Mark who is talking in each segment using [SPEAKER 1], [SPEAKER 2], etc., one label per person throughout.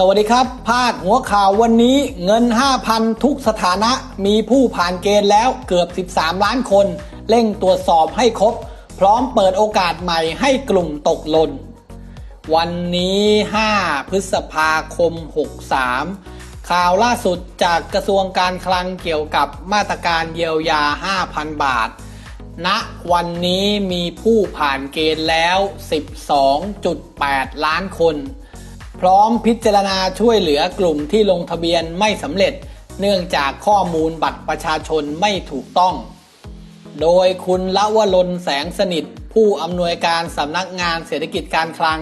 [SPEAKER 1] สวัสดีครับพาดหัวข่าววันนี้เงิน 5,000 ทุกสถานะมีผู้ผ่านเกณฑ์แล้วเกือบ 13 ล้านคน เร่งตรวจสอบให้ครบ พร้อมเปิดโอกาสใหม่ให้กลุ่มตกหล่นวันนี้ 5 พฤษภาคม 63 ข่าวล่าสุดจากกระทรวงการคลังเกี่ยวกับมาตรการเยียวยา 5,000 บาทณวันนี้มีผู้ผ่านเกณฑ์แล้ว 12.8 ล้านคน พร้อมพิจารณาช่วยเหลือกลุ่มที่ลงทะเบียนไม่สำเร็จ เนื่องจากข้อมูลบัตรประชาชนไม่ถูกต้อง โดยคุณละวลนแสงสนิท ผู้อำนวยการสำนักงานเศรษฐกิจการคลัง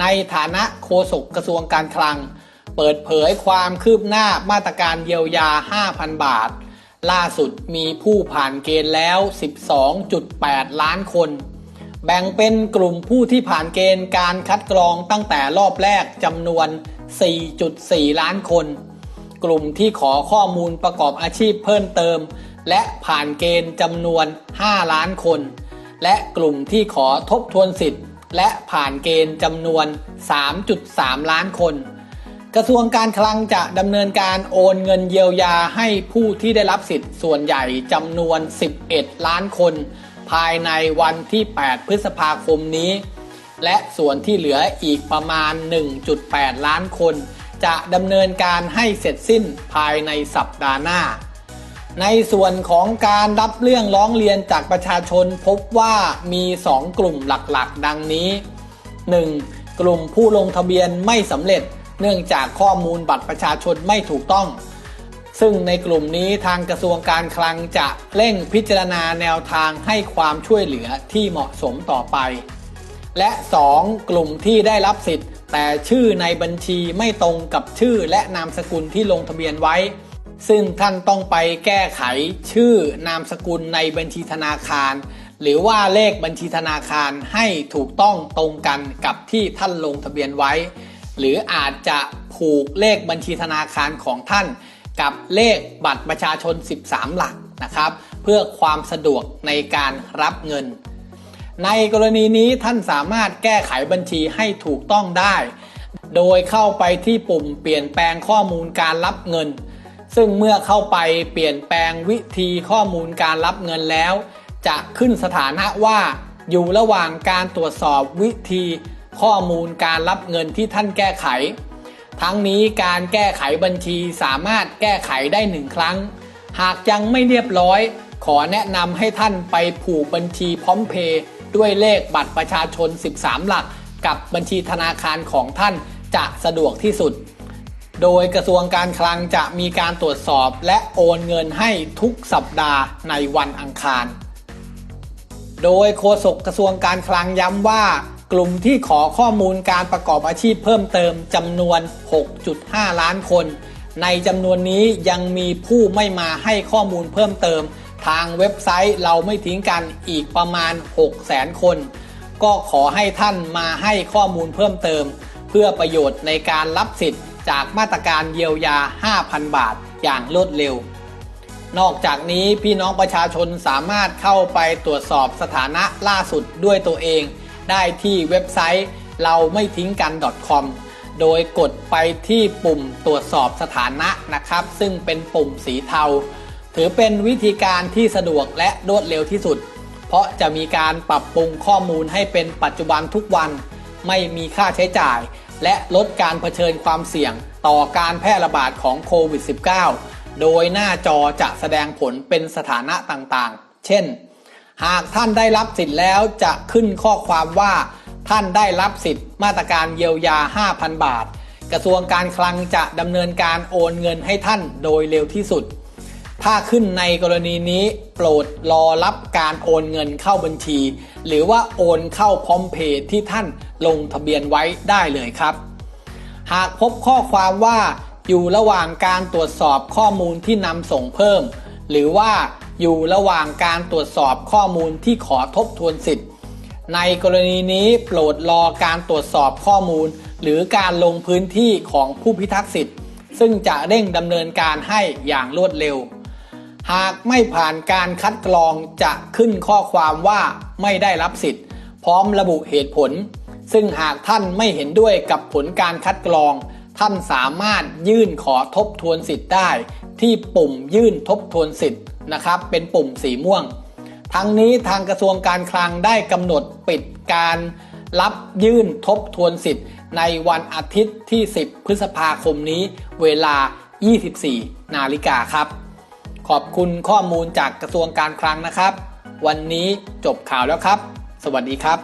[SPEAKER 1] ในฐานะโฆษกกระทรวงการคลัง เปิดเผยความคืบหน้ามาตรการเยียวยา 5,000 บาท ล่าสุดมีผู้ผ่านเกณฑ์แล้ว 12.8 ล้านคน แบ่งเป็นกลุ่มผู้ที่ผ่านเกณฑ์การคัดกรองตั้งแต่รอบแรกจำนวน 4.4 ล้านคน กลุ่มที่ขอข้อมูลประกอบอาชีพเพิ่มเติม และผ่านเกณฑ์จำนวน 5 ล้านคน และกลุ่มที่ขอทบทวนสิทธิ์ และผ่านเกณฑ์จำนวน 3.3 ล้านคน กระทรวงการคลังจะดำเนินการโอนเงินเยียวยาให้ผู้ที่ได้รับสิทธิ์ส่วนใหญ่จำนวน 11 ล้านคน ภายในวันที่ 8 พฤษภาคมนี้ และส่วนที่เหลืออีกประมาณ 1.8 ล้านคน จะดำเนินการให้เสร็จสิ้นภายในสัปดาห์หน้า ในส่วนของการรับเรื่องร้องเรียนจากประชาชนพบว่ามี 2 กลุ่มหลักๆ ดังนี้ 1. กลุ่มผู้ลงทะเบียนไม่สำเร็จ เนื่องจากข้อมูลบัตรประชาชนไม่ถูกต้อง ซึ่งในกลุ่มนี้ทางกระทรวงการคลังจะเร่งพิจารณาแนวทางให้ความช่วยเหลือที่เหมาะสมต่อไป และ 2. กลุ่มที่ได้รับสิทธิ์ แต่ชื่อในบัญชีไม่ตรงกับชื่อและนามสกุลที่ลงทะเบียนไว้ ซึ่งท่านต้องไปแก้ไขชื่อนามสกุลในบัญชีธนาคาร หรือว่าเลขบัญชีธนาคารให้ถูกต้องตรงกันกับที่ท่านลงทะเบียนไว้ หรืออาจจะผูกเลขบัญชีธนาคารของท่าน กับเลขบัตรประชาชน 13 หลักนะครับ เพื่อความสะดวกในการรับเงิน ในกรณีนี้ท่านสามารถแก้ไขบัญชีให้ถูกต้องได้ โดยเข้าไปที่ปุ่มเปลี่ยนแปลงข้อมูลการรับเงิน ซึ่งเมื่อเข้าไปเปลี่ยนแปลงวิธีข้อมูลการรับเงินแล้ว จะขึ้นสถานะว่าอยู่ระหว่างการตรวจสอบวิธีข้อมูลการรับเงินที่ท่านแก้ไข ทั้งนี้การแก้ไขบัญชีสามารถแก้ไขได้หนึ่งครั้ง หากยังไม่เรียบร้อย ขอแนะนำให้ท่านไปผูกบัญชีพร้อมเพย์ด้วยเลขบัตรประชาชน 13 หลัก กับบัญชีธนาคารของท่านจะสะดวกที่สุด โดยกระทรวงการคลังจะมีการตรวจสอบและโอนเงินให้ทุกสัปดาห์ในวันอังคาร โดยโฆษกกระทรวงการคลังย้ำว่า กลุ่มที่ขอข้อมูลการประกอบอาชีพเพิ่มเติมจำนวน 6.5 ล้านคน ในจำนวนนี้ยังมีผู้ไม่มาให้ข้อมูลเพิ่มเติม ทางเว็บไซต์เราไม่ทิ้งกันอีกประมาณ 600,000 คน ก็ขอให้ท่านมาให้ข้อมูลเพิ่มเติม เพื่อประโยชน์ในการรับสิทธิ์จากมาตรการเยียวยา 5,000 บาทอย่างรวดเร็ว นอกจากนี้พี่น้องประชาชนสามารถเข้าไปตรวจสอบสถานะล่าสุดด้วยตัวเอง ได้ที่เว็บไซต์เราไม่ทิ้งกัน .com โดยกดไปที่ปุ่มตรวจสอบสถานะนะครับ ซึ่งเป็นปุ่มสีเทา ถือเป็นวิธีการที่สะดวกและรวดเร็วที่สุด เพราะจะมีการปรับปรุงข้อมูลให้เป็นปัจจุบันทุกวัน ไม่มีค่าใช้จ่าย และลดการเผชิญความเสี่ยง ต่อการแพร่ระบาดของโควิด -19 โดยหน้าจอจะแสดงผลเป็นสถานะต่างๆ เช่น หากท่านได้รับสิทธิ์แล้วจะขึ้นข้อความว่า ท่านได้รับสิทธิ์มาตรการเยียวยา 5,000 บาท กระทรวงการคลังจะดำเนินการโอนเงินให้ท่านโดยเร็วที่สุด ถ้าขึ้นในกรณีนี้โปรดรอรับการโอนเงินเข้าบัญชี หรือว่าโอนเข้าพร้อมเพย์ที่ท่านลงทะเบียนไว้ได้เลยครับ หากพบข้อความว่าอยู่ระหว่างการตรวจสอบข้อมูลที่นำส่งเพิ่ม หรือว่า อยู่ระหว่างการตรวจสอบข้อมูลที่ขอทบทวนสิทธิ์ ในกรณีนี้โปรดรอการตรวจสอบข้อมูล หรือการลงพื้นที่ของผู้พิทักษ์สิทธิ์ ซึ่งจะเร่งดำเนินการให้อย่างรวดเร็ว หากไม่ผ่านการคัดกรองจะขึ้นข้อความว่าไม่ได้รับสิทธิ์ พร้อมระบุเหตุผล ซึ่งหากท่านไม่เห็นด้วยกับผลการคัดกรอง ท่านสามารถยื่นขอทบทวนสิทธิ์ได้ ที่ปุ่มยื่นทบทวนสิทธิ์ นะครับเป็นปุ่มสีม่วง ทั้งนี้ทางกระทรวงการคลังได้กำหนดปิดการรับยื่นทบทวนสิทธิ์ ในวันอาทิตย์ที่ 10 พฤษภาคมนี้เวลา 24 นาฬิกาครับ ขอบคุณข้อมูลจากกระทรวงการคลังนะครับ วันนี้จบข่าวแล้วครับ สวัสดีครับ